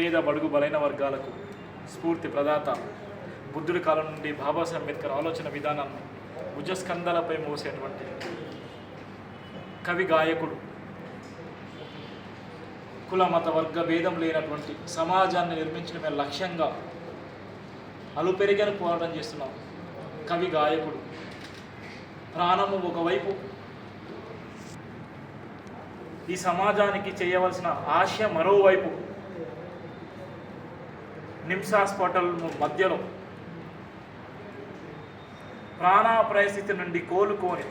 పేద బడుగు బలైన వర్గాలకు స్ఫూర్తి ప్రదాత. బుద్ధుడి కాలం నుండి బాబాసాహెబ్ అంబేద్కర్ ఆలోచన విధానాన్ని భుజస్కంధాలపై మోసేటువంటి కవి గాయకుడు. కుల మత వర్గ భేదం లేనటువంటి సమాజాన్ని నిర్మించడమే లక్ష్యంగా అలుపెరిగని పోరాటం చేస్తున్నాం కవి గాయకుడు. ప్రాణము ఒకవైపు ఈ సమాజానికి చేయవలసిన ఆశ మరోవైపు నిమ్స్ హాస్పిటల్ మధ్యలో ప్రాణాపాయ స్థితి నుండి కోలుకొని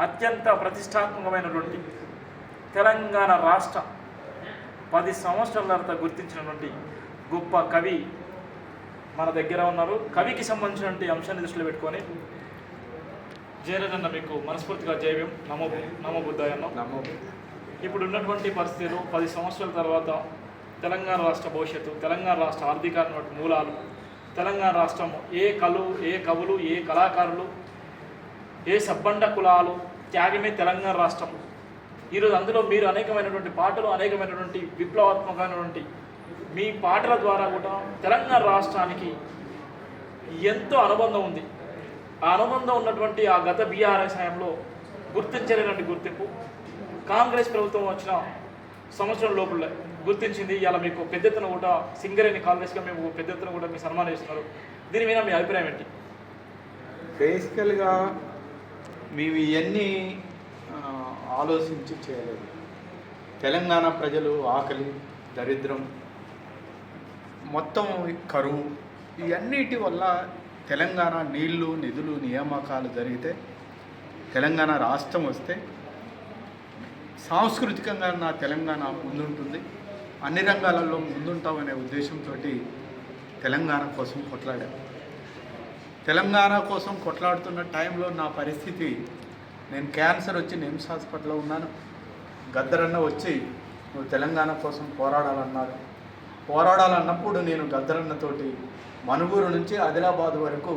అత్యంత ప్రతిష్టాత్మకమైనటువంటి తెలంగాణ రాష్ట్ర పది సంవత్సరాల తర్వాత గుర్తించినటువంటి గొప్ప కవి మన దగ్గర ఉన్నారు. కవికి సంబంధించినటువంటి అంశాన్ని దృష్టిలో పెట్టుకొని జయరాజన్న మీకు మనస్ఫూర్తిగా జయవ్యం నమో నమో బుద్ధాయన్న నమో ఇప్పుడు ఉన్నటువంటి పరిస్థితులు పది సంవత్సరాల తర్వాత తెలంగాణ రాష్ట్ర భవిష్యత్తు తెలంగాణ రాష్ట్ర ఆర్థిక మూలాలు తెలంగాణ రాష్ట్రం ఏ కలు ఏ కవులు ఏ కళాకారులు ఏ సబ్బండ కులాలు త్యాగమే తెలంగాణ రాష్ట్రం. ఈరోజు అందులో మీరు అనేకమైనటువంటి పాటలు అనేకమైనటువంటి విప్లవాత్మకమైనటువంటి మీ పాటల ద్వారా కూడా తెలంగాణ రాష్ట్రానికి ఎంతో అనుబంధం ఉంది. ఆ అనుబంధం ఉన్నటువంటి ఆ గత బీఆర్ఎస్ హయాంలో గుర్తించలేనటువంటి గుర్తింపు కాంగ్రెస్ ప్రభుత్వం వచ్చిన సంవత్సరం లోపల గుర్తించింది. ఇలా మీకు పెద్ద ఎత్తున కూడా సింగరేణి కాంగ్రెస్గా మేము పెద్ద ఎత్తున కూడా మీ సన్మానం చేస్తున్నారు. దీని మీద మీ అభిప్రాయం ఏంటి? బేసికల్గా మేము ఇవన్నీ ఆలోచించి చేయలేదు. తెలంగాణ ప్రజలు ఆకలి దరిద్రం మొత్తం కరువు ఇవన్నిటి వల్ల తెలంగాణ నీళ్ళు నిధులు నియామకాలు జరిగితే తెలంగాణ రాష్ట్రం వస్తే సాంస్కృతికంగా నా తెలంగాణ ముందుంటుంది. అన్ని రంగాలలో ముందుంటామనే ఉద్దేశంతో తెలంగాణ కోసం కొట్లాడాను. తెలంగాణ కోసం కొట్లాడుతున్న టైంలో నా పరిస్థితి నేను క్యాన్సర్ వచ్చి నిమ్స్ హాస్పిటల్లో ఉన్నాను. గద్దరన్న వచ్చి నువ్వు తెలంగాణ కోసం పోరాడాలన్నారు. పోరాడాలన్నప్పుడు నేను గద్దరన్నతోటి మనుగూరు నుంచి ఆదిలాబాద్ వరకు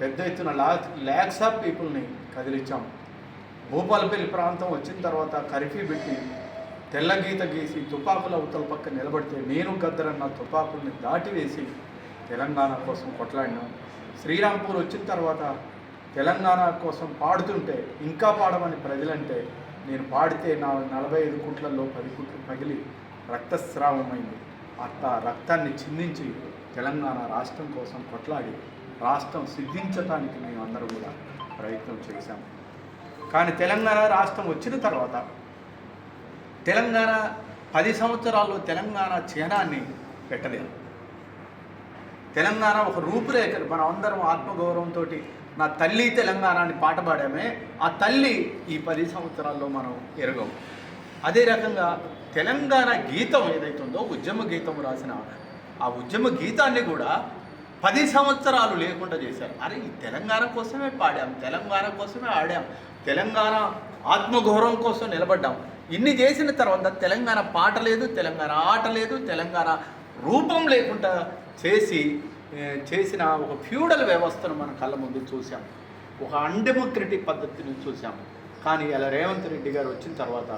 పెద్ద ఎత్తున లా ల్యాక్స్ ఆఫ్ పీపుల్ని కదిలించాం భూపాలపల్లి ప్రాంతం వచ్చిన తర్వాత కర్ఫ్యూ పెట్టి తెల్ల గీత గీసి తుపాకుల అవతల పక్క నిలబడితే నేను గద్దరన్న తుపాకుల్ని దాటివేసి తెలంగాణ కోసం కొట్లాడినాం. శ్రీరాంపూర్ వచ్చిన తర్వాత తెలంగాణ కోసం పాడుతుంటే ఇంకా పాడమని ప్రజలంటే నేను పాడితే నా నలభై ఐదు కుట్లలో పది కుట్లు పగిలి రక్తస్రావమైంది. అట్ట రక్తాన్ని చిందించి తెలంగాణ రాష్ట్రం కోసం కొట్లాడి రాష్ట్రం సిద్ధించటానికి మేము అందరూ కూడా ప్రయత్నం చేశాము కానీ తెలంగాణ రాష్ట్రం వచ్చిన తర్వాత తెలంగాణ పది సంవత్సరాల్లో తెలంగాణ చిహ్నాన్ని పెట్టలేదు. తెలంగాణ ఒక రూపురేఖ మనం అందరం ఆత్మగౌరవంతో నా తల్లి తెలంగాణ అని పాట పాడామే ఆ తల్లి ఈ పది సంవత్సరాల్లో మనం ఎరగం. అదే రకంగా తెలంగాణ గీతం ఏదైతుందో ఉద్యమ గీతం రాసిన ఆ ఉద్యమ గీతాన్ని కూడా పది సంవత్సరాలు లేకుండా చేశారు. అరే ఈ తెలంగాణ కోసమే పాడాం తెలంగాణ కోసమే ఆడాం తెలంగాణ ఆత్మగౌరవం కోసం నిలబడ్డాం. ఇన్ని చేసిన తర్వాత తెలంగాణ పాట లేదు తెలంగాణ ఆట లేదు తెలంగాణ రూపం లేకుండా చేసి చేసిన ఒక ఫ్యూడల్ వ్యవస్థను మన కళ్ళ ముందు చూసాం ఒక అన్డెమోక్రటిక్ పద్ధతిని చూసాం కానీ అలా రేవంత్ రెడ్డి గారు వచ్చిన తర్వాత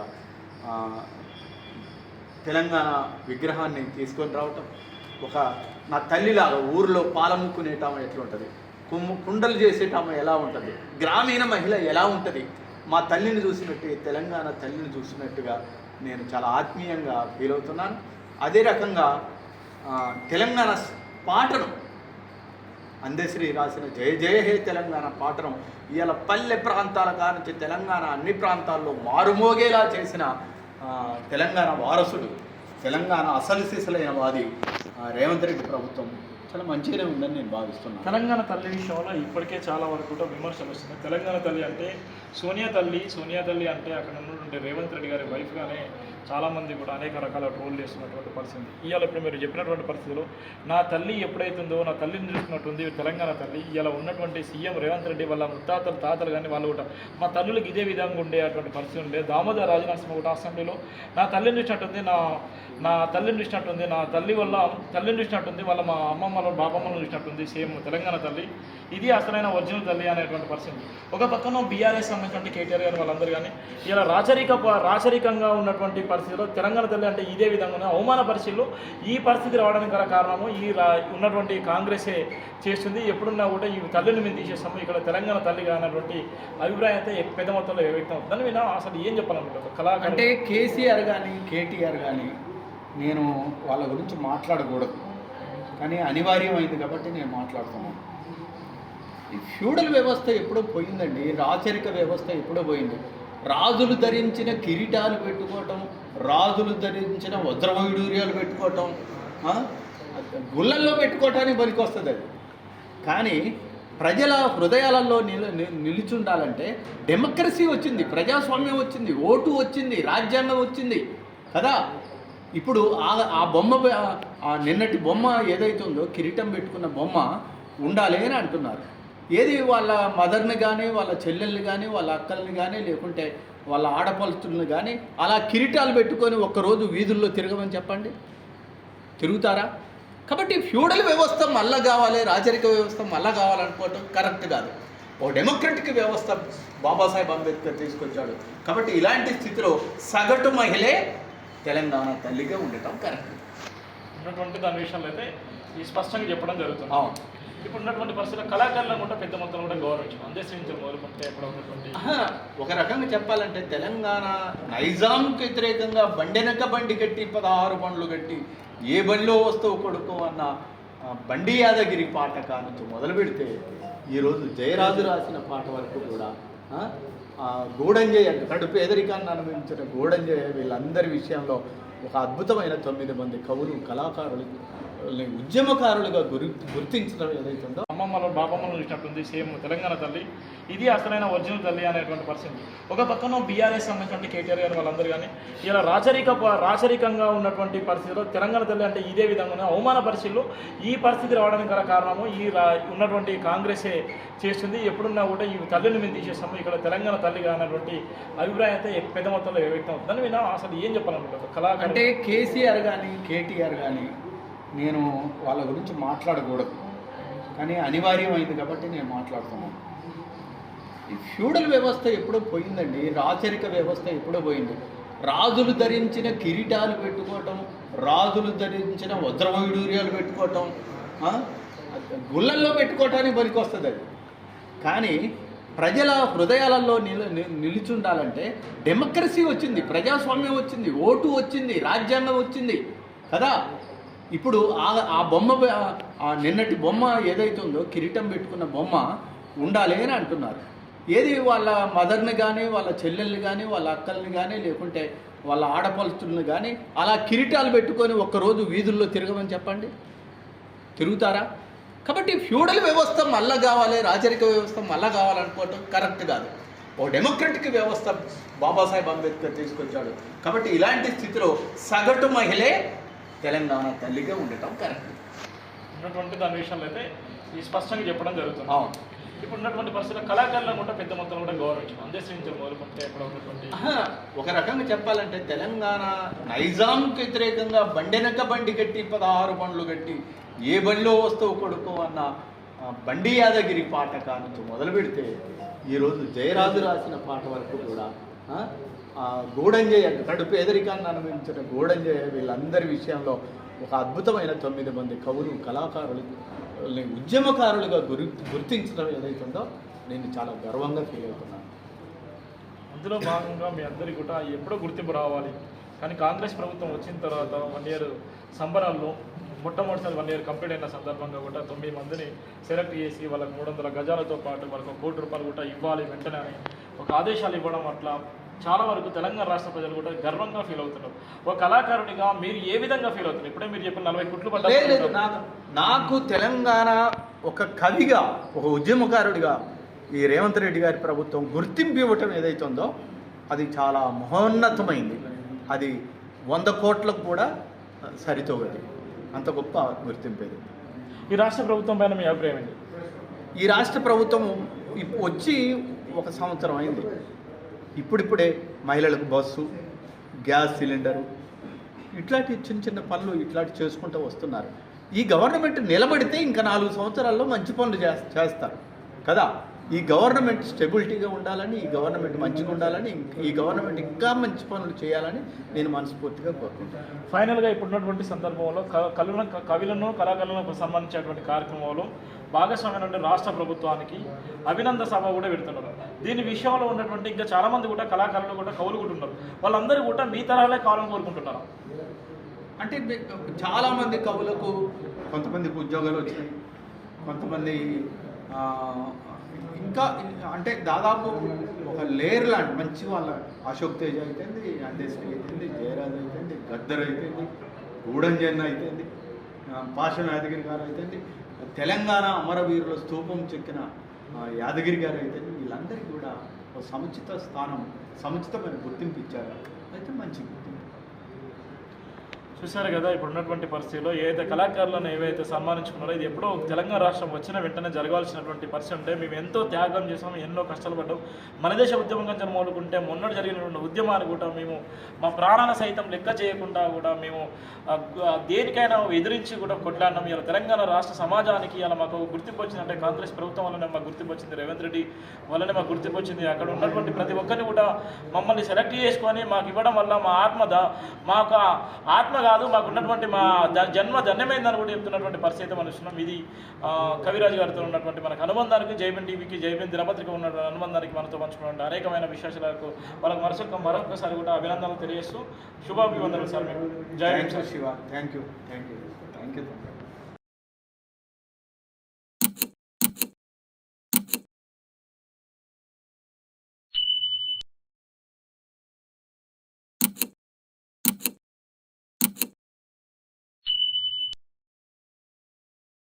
తెలంగాణ విగ్రహాన్ని తీసుకొని రావటం ఒక నా తల్లిలాగా ఊరిలో పాలముక్కునేటామ ఎట్లా ఉంటుంది కుమ్ము కుండలు చేసేటామ ఎలా ఉంటుంది? గ్రామీణ మహిళ ఎలా ఉంటుంది? మా తల్లిని చూసినట్టు తెలంగాణ తల్లిని చూసినట్టుగా నేను చాలా ఆత్మీయంగా ఫీల్ అవుతున్నాను. అదే రకంగా తెలంగాణ పాటను అందశ్రీ రాసిన జయ జయ హే తెలంగాణ పాటను ఇవాళ పల్లె ప్రాంతాల కానుంచి తెలంగాణ అన్ని ప్రాంతాల్లో మారుమోగేలా చేసిన తెలంగాణ వారసుడు తెలంగాణ అసలు సిసలైన వాది రేవంత్ రెడ్డి ప్రభుత్వం. చాలా మంచిగానే ఉందని నేను భావిస్తున్నాను. తెలంగాణ తల్లి విషయంలో ఇప్పటికే చాలా వరకు కూడా విమర్శలు వస్తున్నాయి. తెలంగాణ తల్లి అంటే సోనియా తల్లి సోనియా తల్లి అంటే అక్కడ ఉన్నటువంటి రేవంత్ రెడ్డి గారి వైఫ్గానే చాలామంది కూడా అనేక రకాల ట్రోల్ చేస్తున్నటువంటి పరిస్థితి. ఇవాళ ఇప్పుడు మీరు చెప్పినటువంటి పరిస్థితిలో నా తల్లి ఎప్పుడైతుందో నా తల్లిని చూసుకున్నట్టుంది తెలంగాణ తల్లి ఇవాళ ఉన్నటువంటి సీఎం రేవంత్ రెడ్డి వాళ్ళ ముత్తాతలు తాతలు కానీ వాళ్ళు కూడా మా తల్లులకు ఇదే విధంగా ఉండే అటువంటి పరిస్థితి ఉండే. దామోదర రాజనరసింహ కూడా అసెంబ్లీలో నా తల్లిని చూసినట్టుంది నా నా తల్లిని చూసినట్టుంది నా తల్లి వల్ల తల్లిని చూసినట్టుంది వాళ్ళ మా అమ్మమ్మ బాబమ్మలు చూసినట్టుంది సేమ్ తెలంగాణ తల్లి. ఇది అసలైన ఒరిజినల్ తల్లి అనేటువంటి పరిస్థితి. ఒక పక్కన బీఆర్ఎస్ సంబంధించినటువంటి కేటీఆర్ గారు వాళ్ళందరూ కానీ ఇలా రాచరిక ప- రాచరికంగా ఉన్నటువంటి పరిస్థితిలో తెలంగాణ తల్లి అంటే ఇదే విధంగా అవమాన పరిస్థితుల్లో ఈ పరిస్థితి రావడానికి గల కారణము ఈ రా ఉన్నటువంటి కాంగ్రెసే చేస్తుంది. ఎప్పుడున్నా కూడా ఈ తల్లిని మేము తీసేస్తాము. ఇక్కడ తెలంగాణ తల్లిగా అన్నటువంటి అభిప్రాయం అయితే పెద్ద మొత్తంలో వ్యక్తం అవుతుందని దాని మీద అసలు ఏం చెప్పాలనుకుంటారు? కళాకారు అంటే కేసీఆర్ కానీ కేటీఆర్ కానీ నేను వాళ్ళ గురించి మాట్లాడకూడదు. కానీ అనివార్యమైంది కాబట్టి నేను మాట్లాడుతున్నాను. ఈ ఫ్యూడల్ వ్యవస్థ ఎప్పుడో పోయిందండి. రాచరిక వ్యవస్థ ఎప్పుడో పోయింది. రాజులు ధరించిన కిరీటాలు పెట్టుకోవటం రాజులు ధరించిన వజ్రవైడూర్యాలు పెట్టుకోవటం గుళ్ళల్లో పెట్టుకోవటానికి పనికొస్తుంది అది. కానీ ప్రజల హృదయాలలో నిల ని- నిలిచుండాలంటే డెమోక్రసీ వచ్చింది ప్రజాస్వామ్యం వచ్చింది ఓటు వచ్చింది రాజ్యాంగం వచ్చింది కదా? ఇప్పుడు ఆ ఆ బొమ్మ నిన్నటి బొమ్మ ఏదైతే ఉందో కిరీటం పెట్టుకున్న బొమ్మ ఉండాలి అని అంటున్నారు. ఏది వాళ్ళ మదర్ని కానీ వాళ్ళ చెల్లెల్ని కానీ వాళ్ళ అక్కల్ని కానీ లేకుంటే వాళ్ళ ఆడపడుతుల్ని కానీ అలా కిరీటాలు పెట్టుకొని ఒక్కరోజు వీధుల్లో తిరగమని చెప్పండి? తిరుగుతారా? కాబట్టి ఫ్యూడల్ వ్యవస్థ మళ్ళా కావాలి రాజరిక వ్యవస్థ మళ్ళా కావాలనుకోవటం కరెక్ట్ కాదు. ఓ డెమోక్రటిక్ వ్యవస్థ బాబాసాహెబ్ అంబేద్కర్ తీసుకొచ్చాడు. కాబట్టి ఇలాంటి స్థితిలో సగటు మహిళే తెలంగాణ తల్లిగా ఉండటం కరెక్ట్. ఉన్నటువంటి దాని విషయంలో అయితే ఈ స్పష్టంగా చెప్పడం జరుగుతుంది. అవును. ఇప్పుడు ఉన్నటువంటి పరిస్థితుల్లో కళాకారులను కూడా పెద్ద మొత్తంలో కూడా గౌరవించడం అందేశించడం మొదలుకుంటే ఎక్కడ ఉన్నటువంటి ఒక రకంగా చెప్పాలంటే తెలంగాణ నైజాంకి వ్యతిరేకంగా బండెనక బండి కట్టి పదహారు బండ్లు కట్టి ఏ బండిలో వస్తువు కొడుకు అన్న బండి యాదగిరి పాట కానుంచి మొదలు పెడితే ఈరోజు జయరాజు రాసిన పాట వరకు కూడా గూడంజయ కడు పేదరికాన్ని అనుభవించిన గూడంజయ వీళ్ళందరి విషయంలో ఒక అద్భుతమైన తొమ్మిది మంది కవులు కళాకారులు ఉద్యమకారులుగా గురి గుర్తించడం ఏదైతుందో. అమ్మమ్మలో బాబమ్మలో చూసినట్టుంది సేమ్ తెలంగాణ తల్లి. ఇది అసలైన ఒరిజినల్ తల్లి అనేటువంటి పరిస్థితి. ఒక పక్కన బీఆర్ఎస్ సంబంధించినటువంటి కేటీఆర్ గారు వాళ్ళందరూ కానీ ఇలా రాచరిక ప- రాచరికంగా ఉన్నటువంటి పరిస్థితిలో తెలంగాణ తల్లి అంటే ఇదే విధంగా అవమాన పరిస్థితుల్లో ఈ పరిస్థితి రావడానికి గల కారణము ఈ రా ఉన్నటువంటి కాంగ్రెసే చేస్తుంది. ఎప్పుడున్నా కూడా ఈ తల్లిని మేము తీసేస్తాము. ఇక్కడ తెలంగాణ తల్లిగా అన్నటువంటి అభిప్రాయం అయితే పెద్ద మొత్తంలో వ్యక్తం అవుతుంది. దాని మీద అసలు ఏం చెప్పాలనుకుంటారు కళాకారు అంటే కేసీఆర్ కానీ కేటీఆర్ కానీ నేను వాళ్ళ గురించి మాట్లాడకూడదు. కానీ అనివార్యమైంది కాబట్టి నేను మాట్లాడుతున్నాను. ఈ ఫ్యూడల్ వ్యవస్థ ఎప్పుడో పోయిందండి. రాచరిక వ్యవస్థ ఎప్పుడో పోయింది. రాజులు ధరించిన కిరీటాలు పెట్టుకోవటం రాజులు ధరించిన వజ్రవైడూర్యాలు పెట్టుకోవటం గుళ్ళల్లో పెట్టుకోవటానికి పనికొస్తుంది అది. కానీ ప్రజల హృదయాలలో నిల నిలిచుండాలంటే డెమోక్రసీ వచ్చింది ప్రజాస్వామ్యం వచ్చింది ఓటు వచ్చింది రాజ్యాంగం వచ్చింది కదా. ఇప్పుడు ఆ ఆ బొమ్మ ఆ నిన్నటి బొమ్మ ఏదైతే ఉందో కిరీటం పెట్టుకున్న బొమ్మ ఉండాలి అని అంటున్నారు. ఏది వాళ్ళ మదర్ని కానీ వాళ్ళ చెల్లెల్ని కానీ వాళ్ళ అక్కల్ని కానీ లేకుంటే వాళ్ళ ఆడపడుతుల్ని కానీ అలా కిరీటాలు పెట్టుకొని ఒక్కరోజు వీధుల్లో తిరగమని చెప్పండి? తిరుగుతారా? కాబట్టి ఫ్యూడల్ వ్యవస్థ మళ్ళా కావాలి రాచరిక వ్యవస్థ మళ్ళా కావాలనుకోవటం కరెక్ట్ కాదు. ఓ డెమోక్రటిక్ వ్యవస్థ బాబాసాహెబ్ అంబేద్కర్ తీసుకొచ్చాడు. కాబట్టి ఇలాంటి స్థితిలో సగటు మహిళే తెలంగాణ తల్లిగా ఉండటం కరెక్ట్. ఉన్నటువంటి దాని విషయంలో అయితే ఈ స్పష్టంగా చెప్పడం జరుగుతుంది. అవును. ఇప్పుడు ఉన్నటువంటి పరిస్థితుల్లో కళాకారులను కూడా పెద్ద మొత్తంలో కూడా గౌరవించడం. అందేశించడం మొదలుకుంటే ఉన్నటువంటి ఒక రకంగా చెప్పాలంటే తెలంగాణ నైజాంకి వ్యతిరేకంగా బండెనక బండి కట్టి పదహారు బండ్లు కట్టి ఏ బండిలో వస్తువు కొడుకు అన్న బండి యాదగిరి పాట కానుంచి మొదలు పెడితే ఈరోజు జయరాజు రాసిన పాట వరకు కూడా గూడంజయ కడు పేదరికాన్ని అనుభవించిన గూడంజయ వీళ్ళందరి విషయంలో ఒక అద్భుతమైన తొమ్మిది మంది కవులు కళాకారులు ఉద్యమకారులుగా గురి గుర్తించడం ఏదైతుందో నేను చాలా గర్వంగా ఫీల్ అవుతున్నాను. అందులో భాగంగా మీ అందరికీ కూడా ఎప్పుడో గుర్తింపు రావాలి. కానీ కాంగ్రెస్ ప్రభుత్వం వచ్చిన తర్వాత వన్ ఇయర్ సంబరాల్లో మొట్టమొదటిసారి వన్ ఇయర్ కంప్లీట్ అయిన సందర్భంగా కూడా తొమ్మిది మందిని సెలెక్ట్ చేసి వాళ్ళకి మూడు వందల గజాలతో పాటు వాళ్ళకి ఒక కోటి రూపాయలు కూడా ఇవ్వాలి వెంటనే అని ఒక ఆదేశాలు ఇవ్వడం అట్లా చాలా వరకు తెలంగాణ రాష్ట్ర ప్రజలు కూడా గర్వంగా ఫీల్ అవుతున్నారు. ఒక కళాకారుడిగా మీరు ఏ విధంగా ఫీల్ అవుతున్నారు? ఇప్పుడే మీరు చెప్పిన నలభై కుట్లు పడ్డా నాకు తెలంగాణ ఒక కవిగా ఒక ఉద్యమకారుడిగా ఈ రేవంత్ రెడ్డి గారి ప్రభుత్వం గుర్తింపు ఇవ్వటం ఏదైతుందో అది చాలా మహోన్నతమైంది. అది వంద కోట్లకు కూడా సరితోగది. అంత గొప్ప గుర్తింపు ఇది ఈ రాష్ట్ర ప్రభుత్వం పైన మీ అభిప్రాయం ఏంటి? ఈ రాష్ట్ర ప్రభుత్వం వచ్చి ఒక సంవత్సరం అయింది. ఇప్పుడిప్పుడే మహిళలకు బస్సు గ్యాస్ సిలిండరు ఇట్లాంటి చిన్న చిన్న పనులు ఇట్లాంటి చేసుకుంటూ వస్తున్నారు. ఈ గవర్నమెంట్ నిలబడితే ఇంకా నాలుగు సంవత్సరాల్లో మంచి పనులు చేస్తారు. కదా? ఈ గవర్నమెంట్ స్టెబిలిటీగా ఉండాలని ఈ గవర్నమెంట్ మంచిగా ఉండాలని ఈ గవర్నమెంట్ ఇంకా మంచి పనులు చేయాలని నేను మనస్ఫూర్తిగా కోరుకుంటాను ఫైనల్గా ఇప్పుడున్నటువంటి సందర్భంలో క- కవులను కవులను కళాకారులకు సంబంధించినటువంటి కార్యక్రమంలో భాగస్వామ్యం రాష్ట్ర ప్రభుత్వానికి అభినందన సభ కూడా పెడుతున్నారు. దీని విషయంలో ఉన్నటువంటి ఇంకా చాలామంది కూడా కళాకారులు కూడా కవులు కూడా ఉన్నారు వాళ్ళందరూ కూడా మీ తరహాలే కావాలని కోరుకుంటున్నారు? అంటే చాలామంది కవులకు కొంతమందికి ఉద్యోగాలు వచ్చాయి కొంతమంది ఇంకా అంటే దాదాపు ఒక లేయర్ లాంటి మంచి వాళ్ళ అశోక్ తేజ్ అయితేంది అందేశ్వరి అయితేంది జయరాజ్ అయితేంది గద్దర్ అయితేంది గూడంజన్ అయితేంది పాషం యాదగిరి గారు అయితేంది తెలంగాణ అమరవీరుల స్తూపం చెక్కిన యాదగిరి గారు అయితేంది. వీళ్ళందరికీ కూడా ఒక సముచిత స్థానం సముచితమైన గుర్తింపు ఇచ్చారు. అయితే మంచిది. చూశారు కదా ఇప్పుడు ఉన్నటువంటి పరిస్థితిలో ఏదైతే కళాకారులను ఏవైతే సన్మానించుకున్నారో ఇది ఎప్పుడో తెలంగాణ రాష్ట్రం వచ్చిన వెంటనే జరగాల్సినటువంటి పరిస్థితి ఉంటే మేము ఎంతో త్యాగం చేసాం ఎన్నో కష్టాలు పడ్డాం. మన దేశ ఉద్యమం కంచెం మొదలుకుంటే మొన్నటి జరిగినటువంటి ఉద్యమాన్ని కూడా మేము మా ప్రాణాల సైతం లెక్క చేయకుండా కూడా మేము దేనికైనా ఎదిరించి కూడా కొట్లాడినాం. ఇలా తెలంగాణ రాష్ట్ర సమాజానికి ఇలా మాకు గుర్తింపు వచ్చిందంటే కాంగ్రెస్ ప్రభుత్వం వల్లనే మాకు గుర్తింపు వచ్చింది రేవంత్ రెడ్డి వల్లనే మాకు గుర్తింపు వచ్చింది అక్కడ ఉన్నటువంటి ప్రతి ఒక్కరిని కూడా మమ్మల్ని సెలెక్ట్ చేసుకొని మాకు ఇవ్వడం వల్ల మా ఆత్మ మాకు ఆత్మగా ఆత్మ కాదు మాకు ఉన్నటువంటి మా జన్మ ధన్యమైందని కూడా చెప్తున్నటువంటి పరిస్థితి మనం ఇస్తున్నాం ఇది కవిరాజు గారితో ఉన్నటువంటి మనకు అనుబంధానికి జైబిన్ టీవీకి జైబిన్ దినపత్రిక ఉన్నటువంటి అనుబంధానికి మనతో పంచుకున్నటువంటి అనేకమైన విశేషాలకు వాళ్ళకి మరొక మరొకసారి కూడా అభినందనలు తెలియజేస్తూ శుభాభివందనలు సార్ మీకు. Jai thank you thank you thank you.